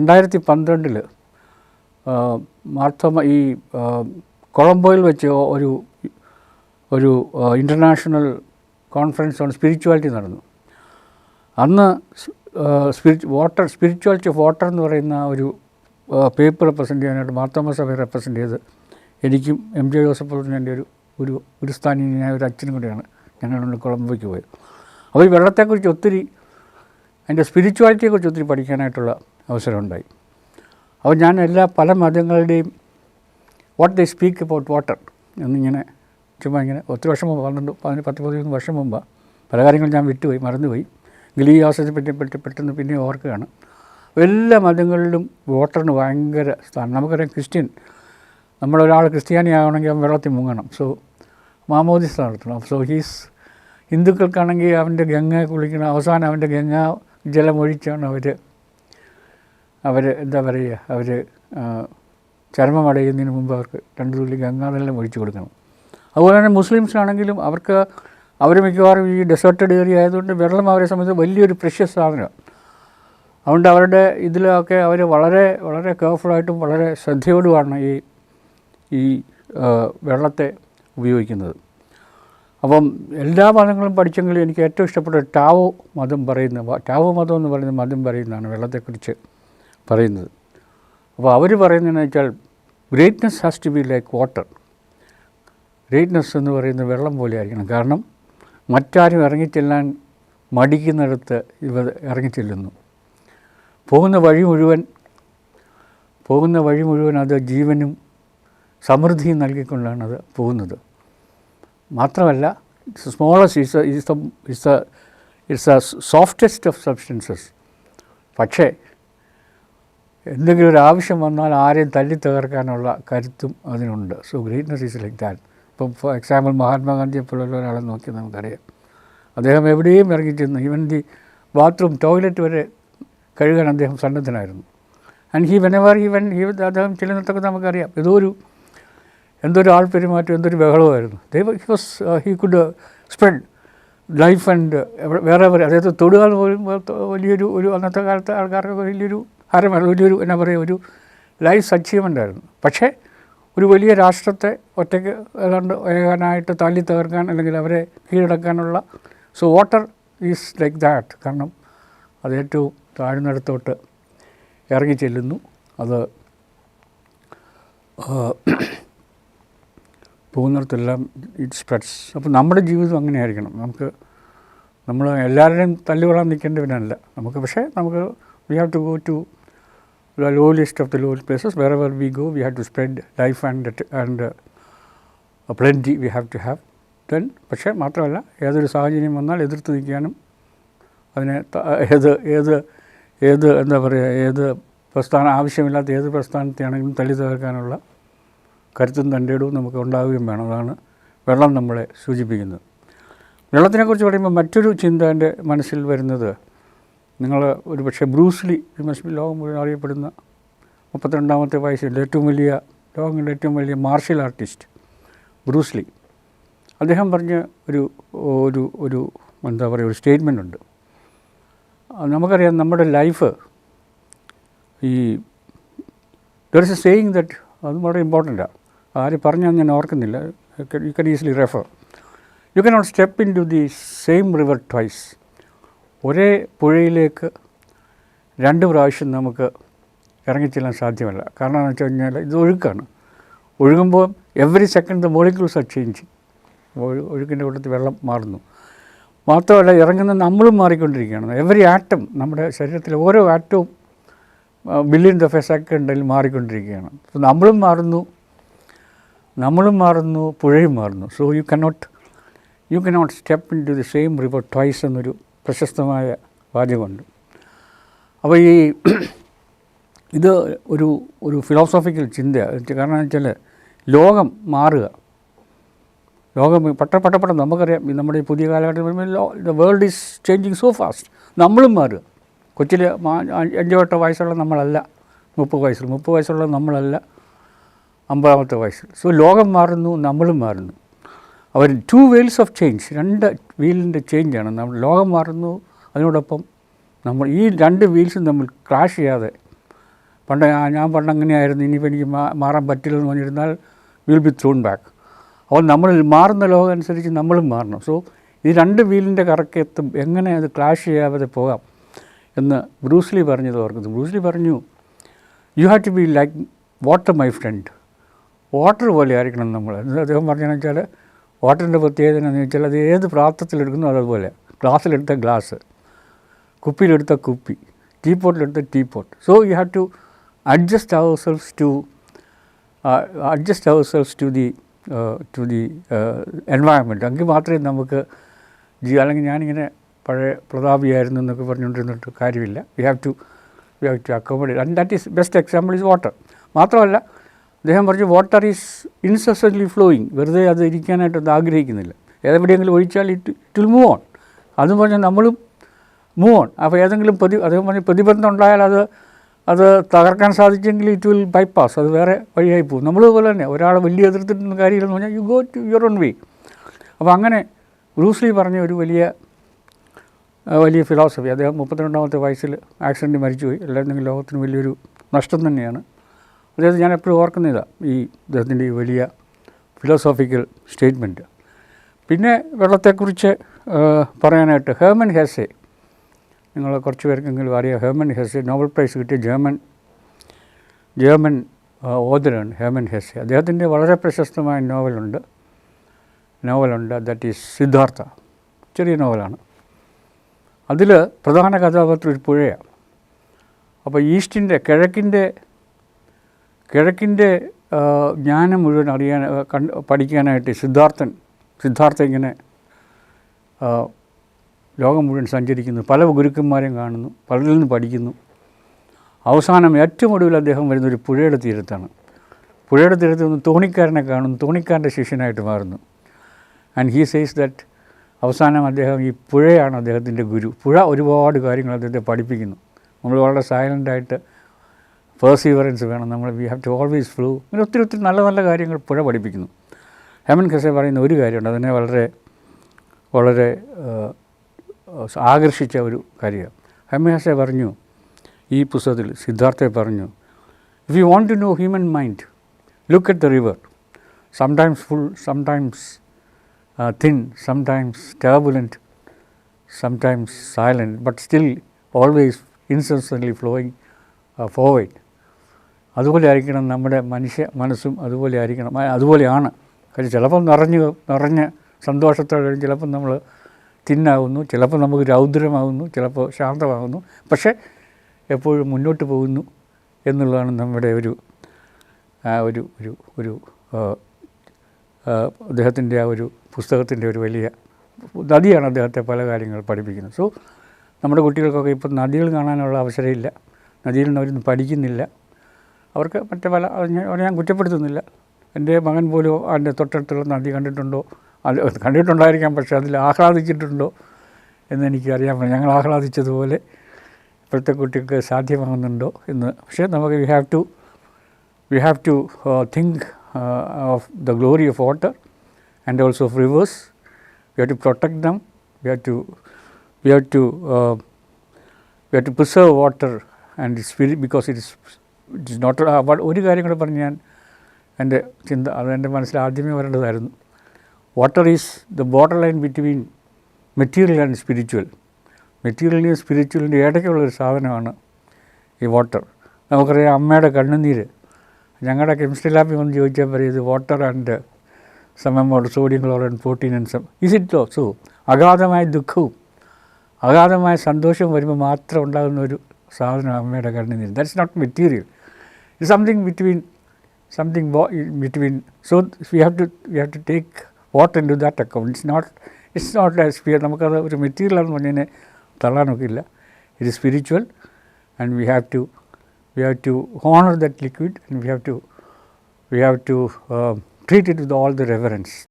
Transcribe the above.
രണ്ടായിരത്തി പന്ത്രണ്ടിൽ മാർത്തോമ ഈ കൊളംബോയിൽ വെച്ച് ഒരു ഒരു ഇന്റർനാഷണൽ കോൺഫറൻസ് ഓൺ സ്പിരിച്വാലിറ്റി നടന്നു. അന്ന് spirit water spirituality of water എന്ന് പറയുന്ന ഒരു പേപ്പർ റെപ്രസെന്റ് ചെയ്യാനായിട്ട് മാർത്തോമ സഭയെ റെപ്രസെന്റ് ചെയ്ത് എനിക്കും എം ജെ ജോസഫ് എന്റെ ഒരു ഒരു ഒരു സ്ഥാനീയനായ ഒരു അച്ഛനും കൂടെയാണ് ഞങ്ങൾ കൊളംബോയ്ക്ക് പോയത്. അപ്പോൾ ഈ വെള്ളത്തെക്കുറിച്ച് ഒത്തിരി അതിന്റെ സ്പിരിച്വാലിറ്റിയെക്കുറിച്ച് ഒത്തിരി പഠിക്കാനായിട്ടുള്ള അവസരമുണ്ടായി. അപ്പോൾ ഞാൻ എല്ലാ പല മതങ്ങളുടെയും what they speak about water എന്നിങ്ങനെ ചുമ്മാ ഇങ്ങനെ ഒത്തിരി വർഷം മുമ്പ് പന്ത്രണ്ട് പതിന് പത്ത് പതിമൂന്ന് വർഷം മുമ്പ് പല കാര്യങ്ങളും ഞാൻ വിട്ടുപോയി മറന്നുപോയി. ഈ അവസരത്തെ പറ്റി പറ്റി പെട്ടെന്ന് പിന്നെ ഓർക്കുകയാണ്. എല്ലാ മതങ്ങളിലും വോട്ടറിന് ഭയങ്കര സ്ഥാനം. നമുക്കറിയാം ക്രിസ്ത്യൻ നമ്മളൊരാൾ ക്രിസ്ത്യാനിയാകണമെങ്കിൽ അവൻ വെള്ളത്തിൽ മുങ്ങണം. സോ മാമോദിസ നടത്തണം. സോ ഹീസ് ഹിന്ദുക്കൾക്കാണെങ്കിൽ അവന്റെ ഗംഗ കുളിക്കണം. അവസാനം അവന്റെ ഗംഗ ജലമൊഴിച്ചാണ് അവർ അവർ എന്താ പറയുക അവർ ചർമ്മം അടയുന്നതിന് മുമ്പ് അവർക്ക് രണ്ട് തുള്ളി ഗംഗാതെല്ലാം ഒഴിച്ചു കൊടുക്കണം. അതുപോലെ തന്നെ മുസ്ലിംസിനാണെങ്കിലും അവർക്ക് അവർ മിക്കവാറും ഈ ഡെസേർട്ടഡ് ഏരിയ ആയതുകൊണ്ട് വെള്ളം അവരെ സംബന്ധിച്ച് വലിയൊരു പ്രഷ്യസ് സാധനമാണ്. അതുകൊണ്ട് അവരുടെ ഇതിലൊക്കെ അവർ വളരെ വളരെ കെയർഫുള്ളായിട്ടും വളരെ ശ്രദ്ധയോടുമാണ് ഈ ഈ വെള്ളത്തെ ഉപയോഗിക്കുന്നത്. അപ്പം എല്ലാ മതങ്ങളും പഠിച്ചെങ്കിലും എനിക്ക് ഏറ്റവും ഇഷ്ടപ്പെട്ട ടാവോ മതം പറയുന്ന ടാവോ മതം എന്ന് പറയുന്ന മതം പറയുന്നതാണ് വെള്ളത്തെക്കുറിച്ച്. പറയുന്നത്. അപ്പോൾ അവർ പറയുന്നതെന്ന് വെച്ചാൽ greatness has to be like water greatness എന്ന് പറയുന്നത് വെള്ളം പോലെ ആയിരിക്കണം. കാരണം മറ്റാരും ഇറങ്ങിച്ചെല്ലാൻ മടിക്കുന്നിടത്ത് ഇവ ഇറങ്ങിച്ചെല്ലുന്നു. പോകുന്ന വഴി മുഴുവൻ പോകുന്ന വഴി മുഴുവൻ അത് ജീവനും സമൃദ്ധിയും നൽകിക്കൊണ്ടാണ് അത് പോകുന്നത്. മാത്രമല്ല smallest is is is it's the softest of substances പക്ഷേ എന്തെങ്കിലും ഒരു ആവശ്യം വന്നാൽ ആരെയും തല്ലി തകർക്കാനുള്ള കരുത്തും അതിനുണ്ട്. So greatness is like that ഇപ്പം ഫോർ എക്സാമ്പിൾ മഹാത്മാഗാന്ധിയെ പോലുള്ള ഒരാളെ നോക്കി നമുക്കറിയാം. അദ്ദേഹം എവിടെയും ഇറങ്ങി ചെന്ന് ഈവൻ ദി ബാത്റൂം ടോയ്ലറ്റ് വരെ കഴുകാൻ അദ്ദേഹം സന്നദ്ധനായിരുന്നു. And he whenever even he അദ്ദേഹം ചെല്ലുന്നിടത്തൊക്കെ നമുക്കറിയാം. ഏതോ ഒരു എന്തൊരു ആൾ പെരുമാറ്റം എന്തൊരു ബഹളമായിരുന്നു. ദൈവം he was he could spread life and വേറെ വേറെ അദ്ദേഹത്തെ തൊടുക എന്ന് പോലും വലിയൊരു ഒരു അന്നത്തെ കാലത്തെ ആൾക്കാർക്ക് വലിയൊരു ഹരമാണ് ഒരു എന്നാ പറയുക ഒരു ലൈഫ് അച്ചീവ്മെന്റ് ആയിരുന്നു പക്ഷേ ഒരു വലിയ രാഷ്ട്രത്തെ ഒറ്റയ്ക്ക് ഏതാണ്ട് ഏകാനായിട്ട് തല്ലി തകർക്കാൻ അല്ലെങ്കിൽ അവരെ കീഴടക്കാനുള്ള so water is like that കാരണം അത് ഏറ്റവും താഴ്ന്നിടത്തോട്ട് ഇറങ്ങി ചെല്ലുന്നു. അത് പോകുന്നിടത്തെല്ലാം ഇറ്റ് സ്പ്രെഡ്സ് അപ്പോൾ നമ്മുടെ ജീവിതം അങ്ങനെയായിരിക്കണം. നമുക്ക് നമ്മൾ എല്ലാവരുടെയും തല്ലുകൊള്ളാൻ നിൽക്കേണ്ടവനല്ല നമുക്ക് പക്ഷേ നമുക്ക് we have to go to the low list of the places. Places we go, we go we have to and, and and and we have to have then പക്ഷേ മാത്രമല്ല ഏതൊരു സാഹചര്യം വന്നാൽ എതിർത്ത് നിൽക്കാനും അതിനെ ഏത് ഏത് ഏത് എന്താ പറയുക ഏത് പ്രസ്ഥാനം ആവശ്യമില്ലാത്ത ഏത് പ്രസ്ഥാനത്തെയാണെങ്കിലും തള്ളി തകർക്കാനുള്ള കരുത്തും തന്റെ ഇടവും നമുക്ക് ഉണ്ടാവുകയും വേണം അതാണ് വെള്ളം നമ്മളെ സൂചിപ്പിക്കുന്നത് വെള്ളത്തിനെക്കുറിച്ച് പറയുമ്പോൾ മറ്റൊരു ചിന്ത എന്റെ മനസ്സിൽ വരുന്നത് നിങ്ങൾ ഒരു പക്ഷേ ബ്രൂസ്ലി ലോകം മുഴുവൻ അറിയപ്പെടുന്ന മുപ്പത്തിരണ്ടാമത്തെ വയസ്സിൽ ഏറ്റവും വലിയ ലോകങ്ങളുടെ ഏറ്റവും വലിയ മാർഷ്യൽ ആർട്ടിസ്റ്റ് ബ്രൂസ്ലി അദ്ദേഹം പറഞ്ഞ ഒരു ഒരു ഒരു എന്താ പറയുക ഒരു സ്റ്റേറ്റ്മെന്റ് ഉണ്ട്. നമുക്കറിയാം നമ്മുടെ ലൈഫ് ഈ there is a saying that അത് വളരെ ഇമ്പോർട്ടന്റാണ് ആര് പറഞ്ഞാൽ ഞാൻ ഓർക്കുന്നില്ല. You can easily refer you cannot step into the same river twice ഒരേ പുഴയിലേക്ക് രണ്ട് പ്രാവശ്യം നമുക്ക് ഇറങ്ങിച്ചെല്ലാൻ സാധ്യമല്ല. കാരണം എന്ന് വെച്ച് കഴിഞ്ഞാൽ ഇത് ഒഴുക്കാണ്. ഒഴുകുമ്പോൾ every second the molecules are change ഒഴുക്കിന്റെ കൂട്ടത്തിൽ വെള്ളം മാറുന്നു. മാത്രമല്ല ഇറങ്ങുന്ന നമ്മളും മാറിക്കൊണ്ടിരിക്കുകയാണ്. എവറി ആറ്റം നമ്മുടെ ശരീരത്തിലെ ഓരോ ആറ്റവും ബില്യൺ ദഫ് എ സെക്കൻഡിൽ മാറിക്കൊണ്ടിരിക്കുകയാണ്. അപ്പോൾ നമ്മളും മാറുന്നു നമ്മളും മാറുന്നു പുഴയും മാറുന്നു. So you cannot you cannot step into the same river twice എന്നൊരു പ്രശസ്തമായ വാചകമുണ്ട്. അപ്പോൾ ഈ ഇത് ഒരു ഒരു ഫിലോസോഫിക്കൽ ചിന്ത കാരണം വെച്ചാൽ ലോകം മാറുക. ലോകം പട്ട പട്ടപ്പെട്ട പട്ട നമുക്കറിയാം. നമ്മുടെ ഈ പുതിയ കാലഘട്ടത്തിൽ വരുമ്പോൾ the world is changing so fast നമ്മളും മാറുക. കൊച്ചിൽ അഞ്ച് വട്ട വയസ്സുള്ള നമ്മളല്ല. മുപ്പത് വയസ്സിൽ മുപ്പത് വയസ്സുള്ള നമ്മളല്ല. അമ്പതാമത്തെ വയസ്സിൽ സോ ലോകം മാറുന്നു നമ്മളും മാറുന്നു. അവർ ടു വീൽസ് ഓഫ് ചേഞ്ച് രണ്ട് വീലിന്റെ ചേഞ്ചാണ് നമ്മൾ ലോകം മാറുന്നു അതിനോടൊപ്പം നമ്മൾ ഈ രണ്ട് വീൽസും തമ്മിൽ ക്രാഷ് ചെയ്യാതെ. പണ്ട് ഞാൻ പണ്ട് അങ്ങനെയായിരുന്നു ഇനിയിപ്പോൾ എനിക്ക് മാറാൻ പറ്റില്ലെന്ന് പറഞ്ഞിരുന്നാൽ വിൽ ബി ത്രോൺ ബാക്ക് അപ്പോൾ നമ്മൾ മാറുന്ന ലോകം അനുസരിച്ച് നമ്മളും മാറണം. സോ ഈ രണ്ട് വീലിന്റെ കറക്കെത്തും എങ്ങനെ അത് ക്ലാഷ് ചെയ്യാതെ പോകാം എന്ന് ബ്രൂസ്ലി പറഞ്ഞത് ഓർക്കുന്നു. ബ്രൂസ്ലി പറഞ്ഞു you have to be like water my friend water പോലെ ആയിരിക്കണം നമ്മൾ. എന്ന് അദ്ദേഹം പറഞ്ഞതെന്ന് വെച്ചാൽ വാട്ടറിന്റെ പ്രത്യേകത എന്ന് വെച്ചാൽ അത് ഏത് പ്രാപ്തത്തിലെടുക്കുന്നു അതുപോലെ. ഗ്ലാസ്സിലെടുത്ത ഗ്ലാസ്. കുപ്പിയിലെടുത്ത കുപ്പി. Tea പോട്ടിലെടുത്ത teapot so you have to adjust ourselves to adjust ourselves to the to the environment എങ്കിൽ മാത്രമേ നമുക്ക് ജീ അല്ലെങ്കിൽ ഞാനിങ്ങനെ പഴയ പ്രതാപിയായിരുന്നു എന്നൊക്കെ പറഞ്ഞുകൊണ്ടിരുന്നിട്ട് കാര്യമില്ല. We have to we have to accommodate and that is best example is water മാത്രമല്ല അദ്ദേഹം പറഞ്ഞു വാട്ടർ ഈസ് ഇൻസസന്റ്ലി ഫ്ലോയിങ് വെറുതെ അത് ഇരിക്കാനായിട്ട് അത് ആഗ്രഹിക്കുന്നില്ല. ഏതെവിടെയെങ്കിലും ഒഴിച്ചാൽ it it will move on അതും പറഞ്ഞാൽ നമ്മളും മൂവ് ഓൺ അപ്പോൾ ഏതെങ്കിലും പ്രതി അദ്ദേഹം പറഞ്ഞ പ്രതിബന്ധം ഉണ്ടായാൽ അത് അത് തകർക്കാൻ സാധിച്ചെങ്കിൽ ഇറ്റ് വിൽ ബൈപ്പാസ് അത് വേറെ വഴിയായി പോകും. നമ്മൾ പോലെ തന്നെ ഒരാളെ വലിയ എതിർത്തിട്ടുന്ന കാര്യമില്ലെന്ന് പറഞ്ഞാൽ you go to your own way അപ്പോൾ അങ്ങനെ ബ്രൂസ്ലി പറഞ്ഞ ഒരു വലിയ വലിയ ഫിലോസഫി അദ്ദേഹം മുപ്പത്തിരണ്ടാമത്തെ വയസ്സിൽ ആക്സിഡന്റ് മരിച്ചുപോയി. എല്ലാവരും ലോകത്തിന് വലിയൊരു നഷ്ടം തന്നെയാണ്. അദ്ദേഹത്തെ ഞാൻ എപ്പോഴും ഓർക്കുന്നതാണ് ഈ അദ്ദേഹത്തിന്റെ ഈ വലിയ ഫിലോസോഫിക്കൽ സ്റ്റേറ്റ്മെന്റ് പിന്നെ വെള്ളത്തെക്കുറിച്ച് പറയാനായിട്ട് ഹേമൻ ഹെസെ നിങ്ങൾ കുറച്ച് പേർക്കെങ്കിലും അറിയാം. ഹേമൻ ഹെസെ നോബൽ പ്രൈസ് കിട്ടിയ ജർമ്മൻ ജർമ്മൻ ഓദരാണ് ഹേമൻ ഹെസെ അദ്ദേഹത്തിന്റെ വളരെ പ്രശസ്തമായ നോവലുണ്ട്. നോവലുണ്ട് ദാറ്റ് ഈസ് സിദ്ധാർത്ഥ ചെറിയ നോവലാണ്. അതിൽ പ്രധാന കഥാപാത്രം ഒരു പുഴയാണ്. അപ്പോൾ ഈസ്റ്റിന്റെ കിഴക്കിന്റെ കിഴക്കിന്റെ ജ്ഞാനം മുഴുവൻ അറിയാൻ കണ്ട് പഠിക്കാനായിട്ട് സിദ്ധാർത്ഥൻ സിദ്ധാർത്ഥ ഇങ്ങനെ ലോകം മുഴുവൻ സഞ്ചരിക്കുന്നു. പല ഗുരുക്കന്മാരെയും കാണുന്നു. പലരിൽ നിന്ന് പഠിക്കുന്നു. അവസാനം ഏറ്റവും ഒടുവിൽ അദ്ദേഹം വരുന്ന ഒരു പുഴയുടെ തീരത്താണ്. പുഴയുടെ തീരത്ത് നിന്ന് തോണിക്കാരനെ കാണുന്നു. തോണിക്കാരന്റെ ശിഷ്യനായിട്ട് മാറുന്നു. ആൻഡ് ഹീ സേസ് ദറ്റ് അവസാനം അദ്ദേഹം ഈ പുഴയാണ് അദ്ദേഹത്തിന്റെ ഗുരു. പുഴ ഒരുപാട് കാര്യങ്ങൾ അദ്ദേഹത്തെ പഠിപ്പിക്കുന്നു. നമ്മൾ വളരെ സൈലന്റായിട്ട് പേഴ്സീവറൻസ് വേണം. നമ്മൾ we have to always flow ഇങ്ങനെ ഒത്തിരി ഒത്തിരി നല്ല നല്ല കാര്യങ്ങൾ പുഴ പഠിപ്പിക്കുന്നു. ഹെമൻ ഖസെ പറയുന്ന ഒരു കാര്യമുണ്ട്. അതിനെ വളരെ വളരെ ആകർഷിച്ച ഒരു കാര്യമാണ്. ഹെമൻ ഖസെ പറഞ്ഞു ഈ പുസ്തകത്തിൽ സിദ്ധാർത്ഥയെ പറഞ്ഞു if you want to know human mind look at the river sometimes full sometimes thin sometimes turbulent sometimes silent, but still always incessantly flowing uh, forward. അതുപോലെ ആയിരിക്കണം നമ്മുടെ മനുഷ്യ മനസ്സും അതുപോലെ ആയിരിക്കണം അതുപോലെയാണ്. കാര്യം ചിലപ്പം നിറഞ്ഞ് നിറഞ്ഞ സന്തോഷത്തോടെ കഴിഞ്ഞ് ചിലപ്പം നമ്മൾ തിന്നാവുന്നു ചിലപ്പോൾ നമുക്ക് രൗദ്രമാകുന്നു ചിലപ്പോൾ ശാന്തമാകുന്നു പക്ഷേ എപ്പോഴും മുന്നോട്ട് പോകുന്നു എന്നുള്ളതാണ് നമ്മുടെ ഒരു ഒരു ഒരു ഒരു അദ്ദേഹത്തിന്റെ ആ ഒരു പുസ്തകത്തിന്റെ ഒരു വലിയ നദിയാണ് അദ്ദേഹത്തെ പല കാര്യങ്ങൾ പഠിപ്പിക്കുന്നത്. സോ നമ്മുടെ കുട്ടികൾക്കൊക്കെ ഇപ്പം നദികൾ കാണാനുള്ള അവസരമില്ല. നദിയിൽ നിന്ന് അവരൊന്നും പഠിക്കുന്നില്ല. അവർക്ക് മറ്റേ പല അവരെ ഞാൻ കുറ്റപ്പെടുത്തുന്നില്ല. എന്റെ മകൻ പോലും അതിന്റെ തൊട്ടടുത്തുള്ള നദി കണ്ടിട്ടുണ്ടോ? അത് കണ്ടിട്ടുണ്ടായിരിക്കാം പക്ഷേ അതിൽ ആഹ്ലാദിച്ചിട്ടുണ്ടോ എന്ന് എനിക്ക് അറിയാൻ പറ്റില്ല. ഞങ്ങൾ ആഹ്ലാദിച്ചതുപോലെ ഇപ്പോഴത്തെ കുട്ടികൾക്ക് സാധ്യമാകുന്നുണ്ടോ എന്ന്. പക്ഷേ നമുക്ക് we have to we have to think of the glory of water and also of rivers we have to protect them we have to we have to we have to we water and water and its spirit because not ഒരു കാര്യം കൂടെ പറഞ്ഞ് ഞാൻ എന്റെ ചിന്ത അത് എന്റെ മനസ്സിൽ ആദ്യമേ വരേണ്ടതായിരുന്നു. Water is the border line between material and spiritual മെറ്റീരിയലിന്റെയും സ്പിരിച്വലിന്റെയും ഇടയ്ക്കുള്ള ഒരു സാധനമാണ് ഈ വാട്ടർ നമുക്കറിയാം അമ്മയുടെ കണ്ണുനീര്. ഞങ്ങളുടെ കെമിസ്ട്രി ലാബിൽ വന്ന് ചോദിച്ചാൽ പറയും ഇത് വാട്ടർ ആൻഡ് സമയം amount sodium chloride protein and some is it low so അഗാധമായ ദുഃഖവും അഗാധമായ സന്തോഷവും വരുമ്പോൾ മാത്രം ഉണ്ടാകുന്ന ഒരു സാധനം അമ്മയുടെ കണ്ണുനീര്. ദാറ്റ്സ് നോട്ട് മെറ്റീരിയൽ ഇത് something between something between so we have to we have to take what into that account it's not it's not a sphere നമുക്കത് ഒരു മെറ്റീരിയലാണെന്ന് പറഞ്ഞതിനെ തള്ളാനൊക്കില്ല it spiritual and we have to we have to honor that liquid and we have to we have to uh, treat it with all the reverence.